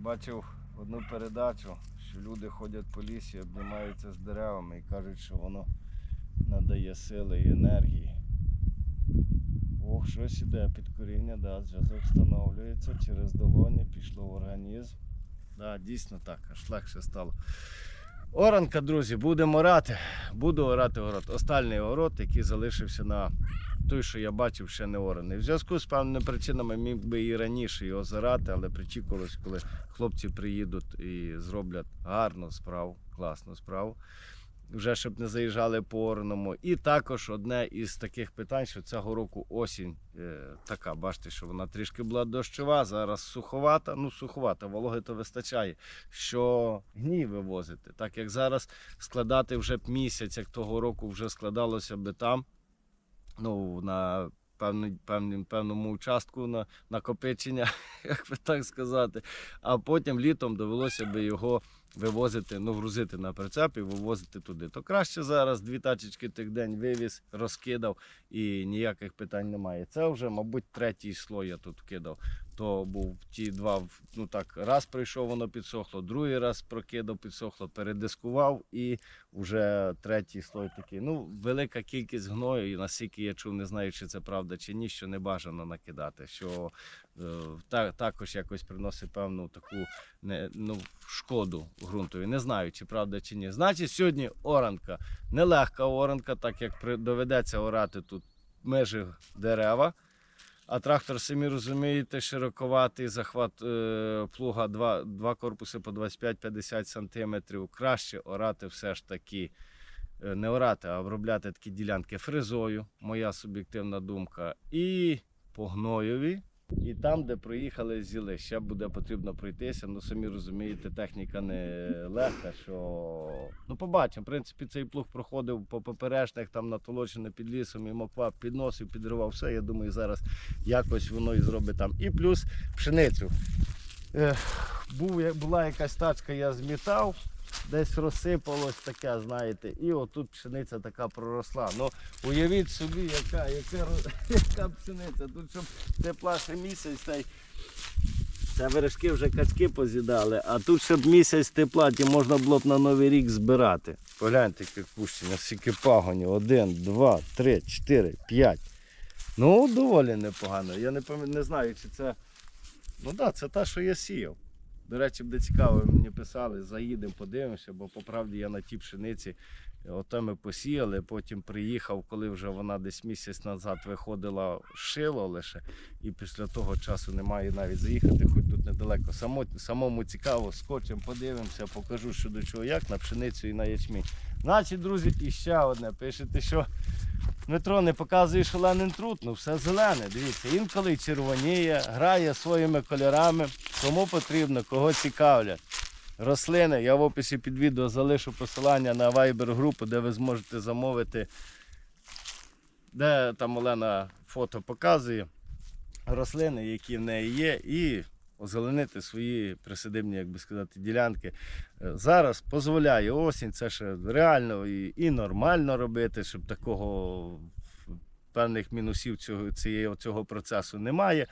бачив одну передачу, що люди ходять по лісі, обнімаються з деревами і кажуть, що воно надає сили і енергії. Ох, щось іде під коріння, да, зв'язок встановлюється через долоні, пішло в організм. Да, дійсно так, аж легше стало. Оранка, друзі, будемо орати. Буду орати город. Остальний город, який залишився на той, що я бачив, ще не ораний. В зв'язку з певними причинами міг би і раніше його зарати, але причікувалось, коли хлопці приїдуть і зроблять гарну справу, класну справу. Вже щоб не заїжджали по ораному. І також одне із таких питань, що цього року осінь е, така, бачите, що вона трішки була дощова, зараз суховата, ну суховата, вологи то вистачає. Що гній вивозити, так як зараз складати вже б місяць, як того року вже складалося би там, ну, на певним, певному участку на накопичення, як би так сказати. А потім літом довелося би його вивозити, ну, грузити на прицеп і вивозити туди. То краще зараз дві тачечки тих день вивіз, розкидав і ніяких питань немає. Це вже, мабуть, третій слой я тут кидав. То був ті два, ну так, раз прийшов, воно підсохло, другий раз прокидав, підсохло, передискував і вже третій слой такий. Ну, велика кількість гною, і наскільки я чув, не знаю, чи це правда чи ні, що не бажано накидати. Що е, та, також якось приносить певну таку не, ну, шкоду ґрунтові. Не знаю, чи правда чи ні. Значить, сьогодні оранка. Нелегка оранка, так як при, доведеться орати тут межі дерева. А трактор, самі розумієте, широковатий захват е, плуга, два, два корпуси по 25-50 см. Краще орати все ж таки, е, не орати, а обробляти такі ділянки фрезою, моя суб'єктивна думка, і по гноєві. І там, де проїхали зіли, ще буде потрібно пройтися. Ну самі розумієте, техніка не легка. Що ну побачимо. В принципі, цей плуг проходив по поперечних, там натолочено під лісом, і моква підносив, підривав все. Я думаю, зараз якось воно і зробить там. І плюс пшеницю. Був, була якась тачка, я змітав, десь розсипалось таке, знаєте, і отут пшениця така проросла. Ну, уявіть собі, яка, яка, яка пшениця. Тут щоб тепла ще місяць, та й це вершки вже качки поз'їдали, а тут щоб місяць тепла, ті можна було б на Новий рік збирати. Погляньте, яке кущення, скільки пагонів. Один, два, три, чотири, п'ять. Ну, доволі непогано. Я не, пам'ят- не знаю, чи це. Ну так, да, це та, що я сіяв. До речі, буде цікаво, мені писали, заїдемо, подивимося, бо по правді я на тій пшениці. Ото ми посіяли, потім приїхав, коли вже вона десь місяць назад виходила шило лише, і після того часу немає навіть заїхати, хоч тут недалеко. Само, самому цікаво, скочимо, подивимося, покажу, що до чого, як на пшеницю і на ячмінь. Значить, друзі, і ще одне. Пишете, що Дмитро не показує шалений труд, ну все зелене. Дивіться, інколи червоніє, грає своїми кольорами. Кому потрібно, кого цікавлять. Рослини. Я в описі під відео залишу посилання на Viber групу, де ви зможете замовити, де там Олена фото показує рослини, які в неї є, і озеленити свої присадибні, як би сказати, ділянки. Е, Зараз дозволяє осінь, це ще реально і, і нормально робити, щоб такого певних мінусів цього, цієї, цього процесу немає.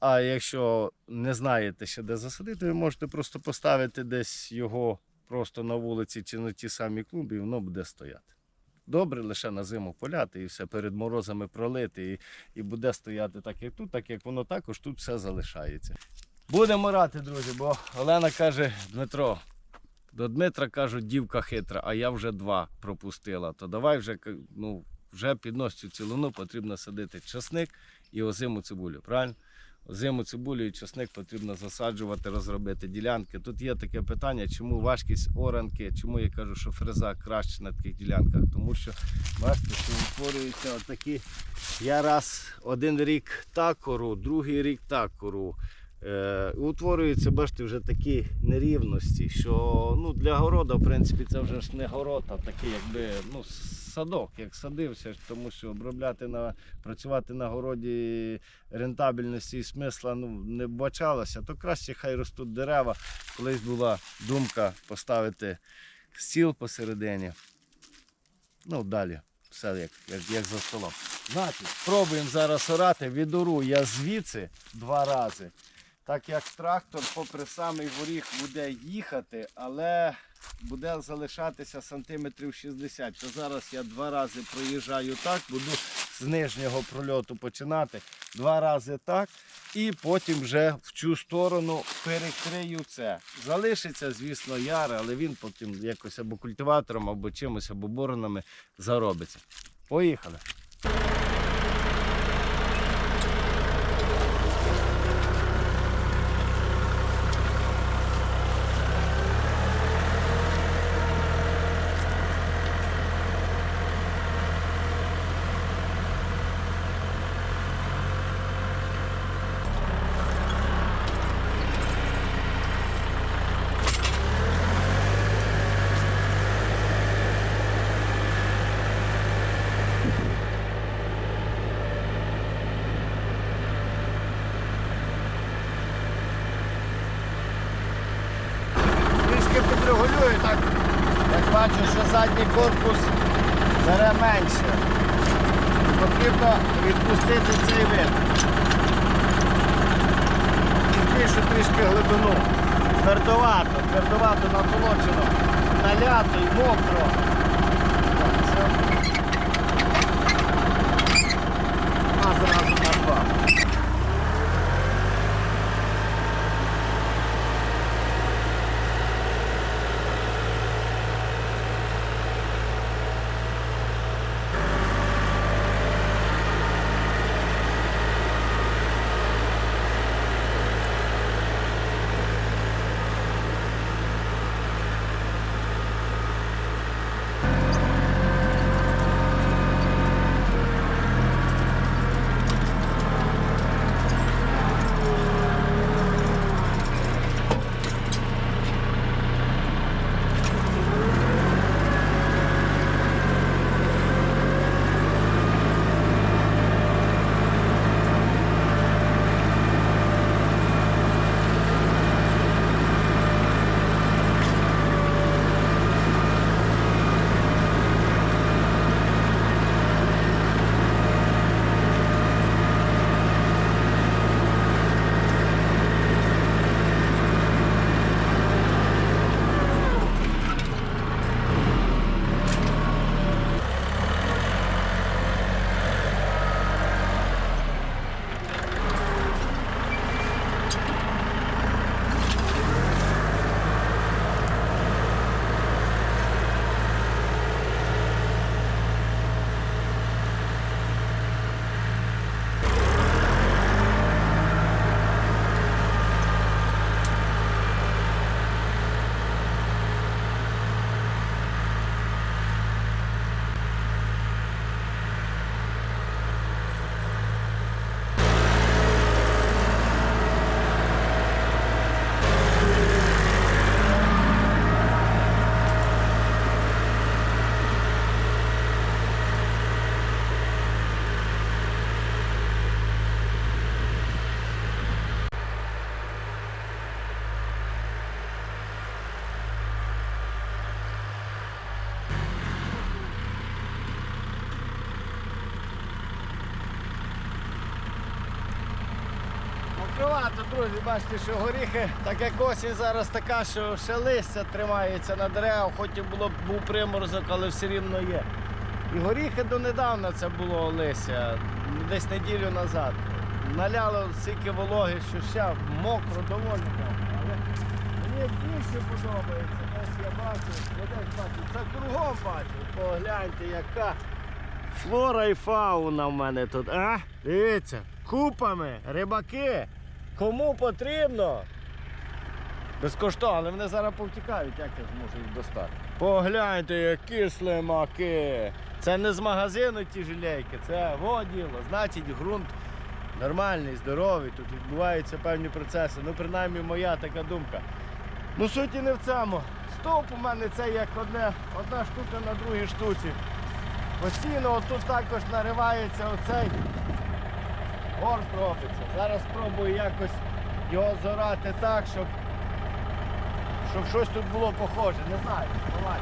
А якщо не знаєте ще де засадити, ви можете просто поставити десь його просто на вулиці чи на ті самі клумби, і воно буде стояти. Добре лише на зиму поляти і все перед морозами пролити, і, і буде стояти так, як тут, так як воно також тут все залишається. Будемо рати, друзі, бо Олена каже, Дмитро, до Дмитра кажуть, дівка хитра, а я вже два пропустила. То давай вже ну, вже під цю цілину потрібно садити часник і озиму цибулю. Правильно? Озиму цибулю і часник потрібно засаджувати, розробити ділянки. Тут є таке питання, чому важкість оранки, чому я кажу, що фреза краще на таких ділянках, тому що бачите, що утворюються отакі. Я раз один рік так кору, другий рік так кору. Е, утворюються, бачите, вже такі нерівності, що ну, для города, в принципі, це вже ж не город, а такий, якби ну, садок, як садився, тому що обробляти на працювати на городі рентабельності і смисла ну, не бачалося, то краще хай ростуть дерева. Колись була думка поставити стіл посередині. Ну, далі. Все як, як, як за столом. Значить, спробуємо зараз орати. Відору я звідси два рази. Так як трактор, попри самий горіх, буде їхати, але буде залишатися сантиметрів 60. То зараз я два рази проїжджаю так, буду з нижнього прольоту починати. Два рази так. І потім вже в цю сторону перекрию це. Залишиться, звісно, яр, але він потім якось або культиватором, або чимось, або боронами заробиться. Поїхали. Трішки підрегулюю, так як бачу, що задній корпус бере менше. Потрібно відпустити цей вид. І збільшу трішки глибину. Твердовато, твердовато натолочено, налято і мокро. А зразу Мокровато, друзі, бачите, що горіхи, так як осінь зараз така, що ще листя тримається на деревах, хоч і було б був приморозок, але все рівно є. І горіхи донедавна це було листя, десь неділю назад. Наляло стільки вологи, що ще мокро, доволі мокро. Але мені більше подобається. Ось я бачу, я десь бачу, це кругом бачу. Погляньте, яка флора і фауна в мене тут. А? Дивіться, купами, рибаки. Кому потрібно? Безкоштовно, але вони зараз повтікають, як я зможу їх достати. Погляньте, які слимаки. Це не з магазину ті жилейки, це во діло. Значить, ґрунт нормальний, здоровий, тут відбуваються певні процеси. Ну, принаймні, моя така думка. Ну, суті не в цьому. Стовп у мене це як одне, одна штука на другій штуці. Постійно отут також наривається оцей горб робиться. Зараз спробую якось його зорати так, щоб, щоб щось тут було похоже. Не знаю. Давай.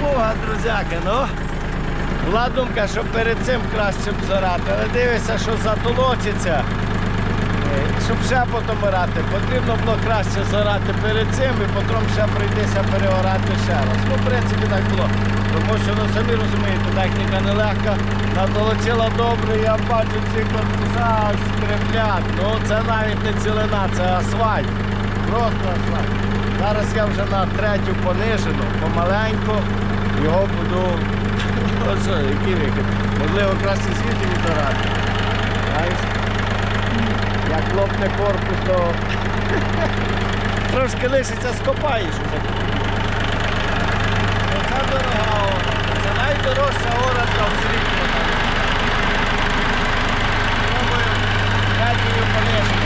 Плуга, друзяки, ну. Була думка, що перед цим краще б зорати, але дивишся, що затолочиться. Е, Щоб ще потім орати, потрібно було краще зорати перед цим і потім ще прийдеться переорати ще раз. Ну, в принципі, так було. Тому що, ну самі розумієте, техніка нелегка, натолочила добре, я бачу ці корпуса скриплять. Ну це навіть не цілина, це асфальт. Просто асфальт. Зараз я вже на третю понижену, помаленьку його буду. О, що, який вихід? Можливо, краще звідти. Знаєш? Як лопне корпус, то трошки лишиться, скопаєш уже. Оце дорога ора. Це найдорожча оранка в світі. Пробую третьою пониженою.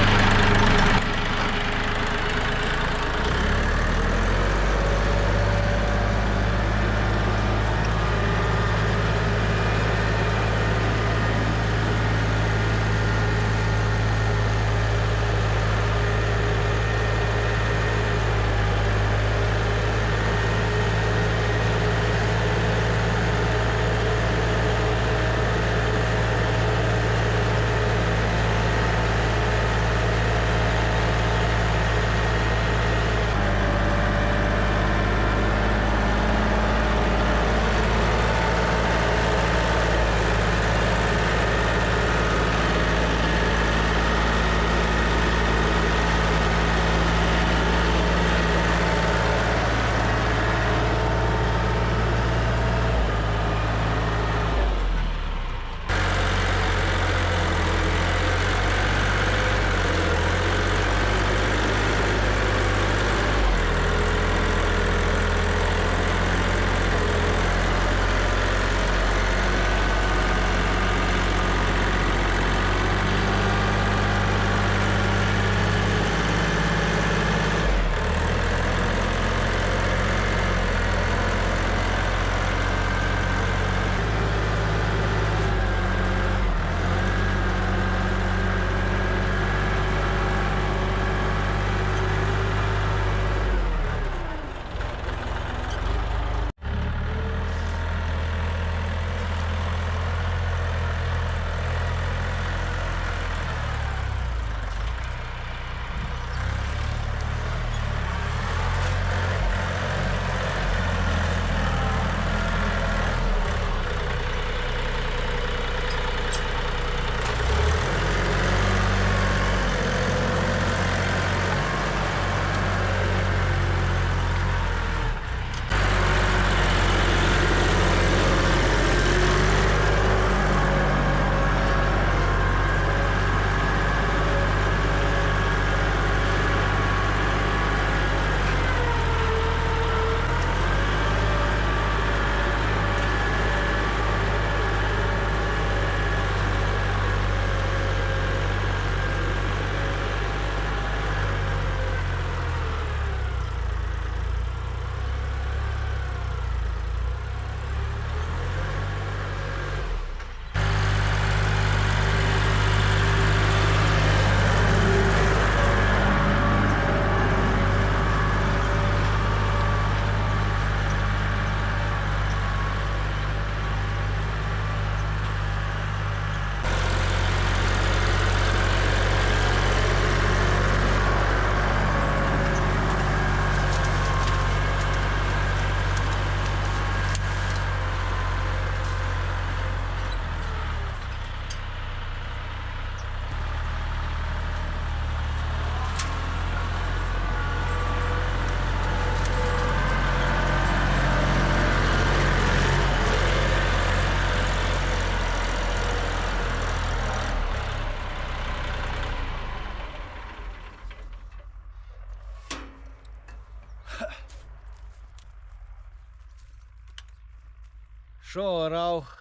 Що орав?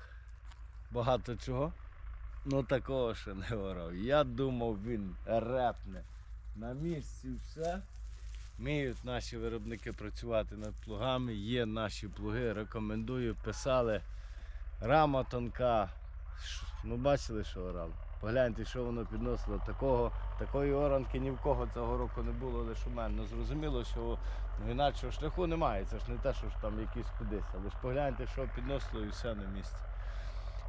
Багато чого. Ну такого ще не орав. Я думав, він репне. На місці все. Вміють наші виробники працювати над плугами. Є наші плуги, рекомендую, писали. Рама тонка. Ну бачили, що орав. Погляньте, що воно підносило. Такого, такої оранки ні в кого цього року не було, лише у мене. Ну, зрозуміло, що ну, інакшого шляху немає. Це ж не те, що ж там якісь кудись. Але ж погляньте, що підносило і все на місці.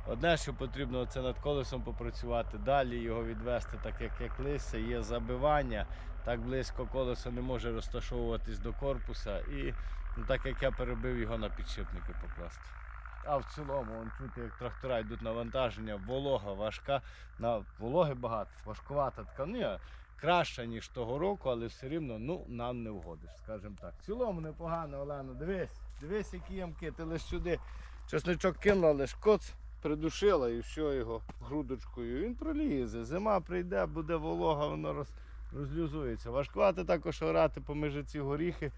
Одне, що потрібно, це над колесом попрацювати, далі його відвести, так як як листя, є забивання, так близько колесо не може розташовуватись до корпуса. І ну, так як я перебив його на підшипники покласти. А в цілому, вон чути, як трактора йдуть навантаження, волога важка, на вологи багато, важкувата. Ну, краща, ніж того року, але все рівно ну, нам не вгодиш, скажімо так. В цілому непогано, Олено, дивись, дивись, які ямки, ти лиш сюди чесночок кинула, лиш коц придушила і все його грудочкою. Він пролізе. Зима прийде, буде волога, воно роз, розлюзується. Важкувати також орати поміж ці горіхи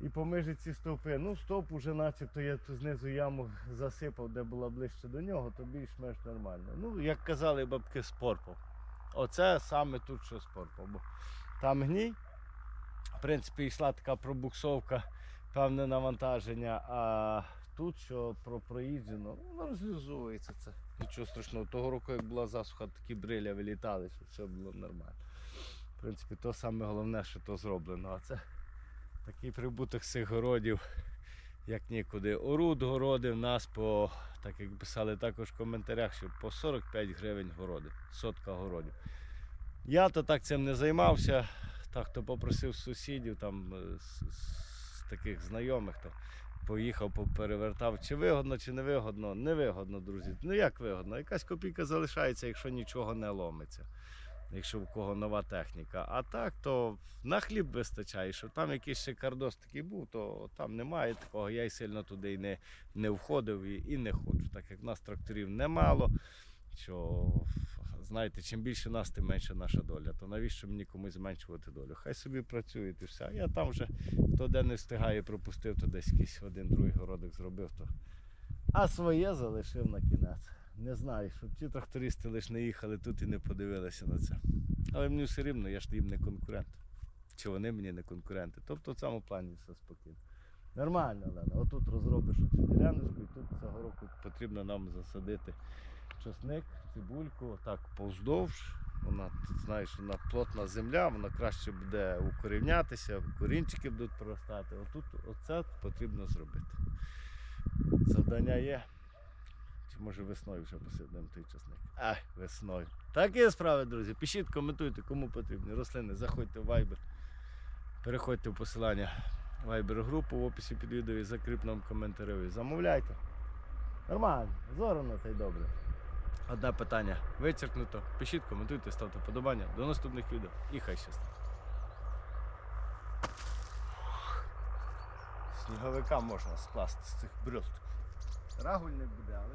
і поміж ці стовпи. Ну, стовп уже начебто я тут знизу яму засипав, де була ближче до нього, то більш-менш нормально. Ну, як казали бабки, спорпав. Оце саме тут, що спорпав. Бо там гній. В принципі, йшла така пробуксовка, певне навантаження, а тут, що про проїжджено, ну, воно розлюзується це. Нічого страшного. Того року, як була засуха, такі бриля вилітали, що все було нормально. В принципі, то саме головне, що то зроблено. А це такий прибуток цих городів, як нікуди. Оруд городи в нас по, так як писали також в коментарях, що по 45 гривень городи, сотка городів. Я то так цим не займався. Так, хто попросив сусідів, там е, з, з таких знайомих, то поїхав, поперевертав. Чи вигодно, чи не вигодно? Не вигодно, друзі. Ну як вигодно? Якась копійка залишається, якщо нічого не ломиться. Якщо в кого нова техніка. А так, то на хліб вистачає. Щоб там якийсь ще кардос такий був, то там немає такого. Я й сильно туди й не, не входив і, і не хочу. Так як в нас тракторів немало, що знаєте, чим більше нас, тим менше наша доля. То навіщо мені комусь зменшувати долю? Хай собі працюють і все. Я там вже хто де не встигає, пропустив, то десь якийсь один другий городик зробив. То... А своє залишив на кінець. Не знаю, щоб ті трактористи лише не їхали тут і не подивилися на це. Але мені все рівно, я ж їм не конкурент. Чи вони мені не конкуренти. Тобто в цьому плані все спокійно. Нормально, Олена. Отут розробиш оцю діляночку і тут цього року потрібно нам засадити часник, цибульку, так повздовж. Вона, знаєш, вона плотна земля, вона краще буде укорінятися, корінчики будуть проростати. Отут оце потрібно зробити. Завдання є. Чи може весною вже посадимо той часник? А, весною. Такі справи, друзі. Пишіть, коментуйте, кому потрібні рослини. Заходьте в Viber. Переходьте в посилання Viber групу в описі під відео і закріпленому коментарі. Замовляйте. Нормально, зорано та й добре. Одне питання вичеркнуто. Пишіть, коментуйте, ставте подобання. До наступних відео і хай щастить. Сніговика можна скласти з цих брюсток. Рагуль не буде, але.